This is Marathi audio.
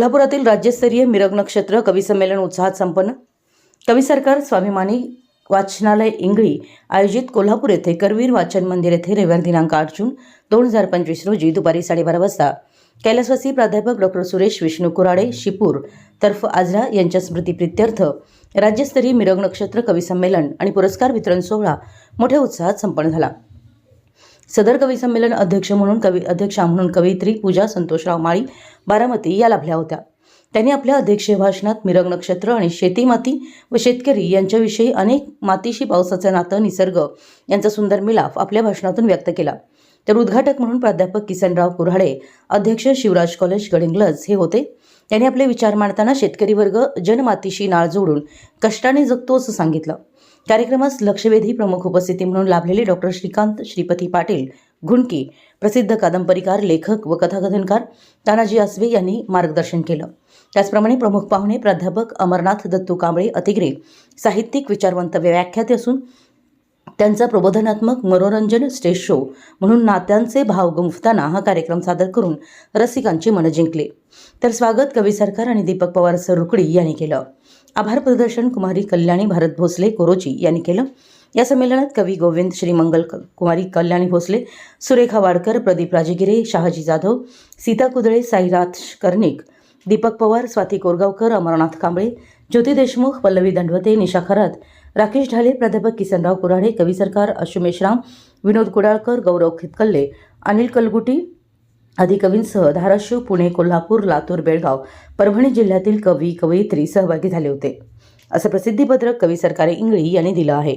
कोल्हापुरातील राज्यस्तरीय मिरग नक्षत्र कवी संमेलन उत्साहात संपन्न. कवी सरकार स्वाभिमानी वाचनालय इंगळी आयोजित कोल्हापूर येथे करवीर वाचन मंदिर येथे रविवार दिनांक आठ जून दोन हजार पंचवीस रोजी दुपारी साडेबारा वाजता. कैलासवासी प्राध्यापक डॉक्टर सुरेश विष्णू कुराडे शिपूर तर्फ आजरा यांच्या स्मृतीप्रित्यर्थ राज्यस्तरीय मिरग नक्षत्र कवी संमेलन आणि पुरस्कार वितरण सोहळा मोठ्या उत्साहात संपन्न झाला. सदर कवी संमेलन अध्यक्ष म्हणून कवी अध्यक्षा म्हणून कवयित्री पूजा संतोषराव माळी बारामती या लाभल्या होत्या. त्यांनी आपल्या अध्यक्षीय भाषणात मिरग नक्षत्र आणि शेती माती व शेतकरी यांच्याविषयी अनेक मातीशी पावसाचं नातं निसर्ग यांचा सुंदर मिलाफ आपल्या भाषणातून व्यक्त केला. तर उद्घाटक म्हणून प्राध्यापक किसनराव कुऱ्हाडे अध्यक्ष शिवराज कॉलेज गडिंग्लज हे होते. त्यांनी आपले विचार मांडताना शेतकरी वर्ग जनमातीशी नाळ जोडून कष्टाने जगतो असं सांगितलं. कार्यक्रमास लक्षवेधी प्रमुख उपस्थिती म्हणून लाभलेले डॉक्टर श्रीकांत श्रीपती पाटील घुणकी प्रसिद्ध कादंबरीकार लेखक व कथाकथनकार तानाजी आसवे यांनी मार्गदर्शन केलं. त्याचप्रमाणे प्रमुख पाहुणे प्राध्यापक अमरनाथ दत्तू कांबळे अतिग्रे साहित्यिक विचारवंत व्याख्याते असून त्यांचा प्रबोधनात्मक मनोरंजन स्टेज शो म्हणून नात्यांचे भाव गुंफताना हा कार्यक्रम सादर करून रसिकांची मनं जिंकली. तर स्वागत कवी सरकार आणि दीपक पवार सरुकडी यांनी केलं. आभार प्रदर्शन कुमारी कल्याणी भारत भोसले कोरोची यांनी केलं. या संमेलनात कवी गोविंद श्रीमंगल कुमारी कल्याणी भोसले सुरेखा वाडकर प्रदीप राजगिरे शहाजी जाधव सीता कुदळे साईराथ कर्णिक दीपक पवार स्वाती कोरगावकर अमरनाथ कांबळे ज्योती देशमुख पल्लवी दंडवते निशा खरात राकेश ढाले प्राध्यापक किसनराव कुऱ्हाडे कवी सरकार अश्वमेश राम विनोद कुडाळकर गौरव खितकल्ले अनिल कलगुटी आदी कवींसह धाराशिव पुणे कोल्हापूर लातूर बेळगाव परभणी जिल्ह्यातील कवी कवयित्री सहभागी झाले होते. असं प्रसिद्धीपत्रक कवी सरकारे इंगळी यांनी दिलं आहे.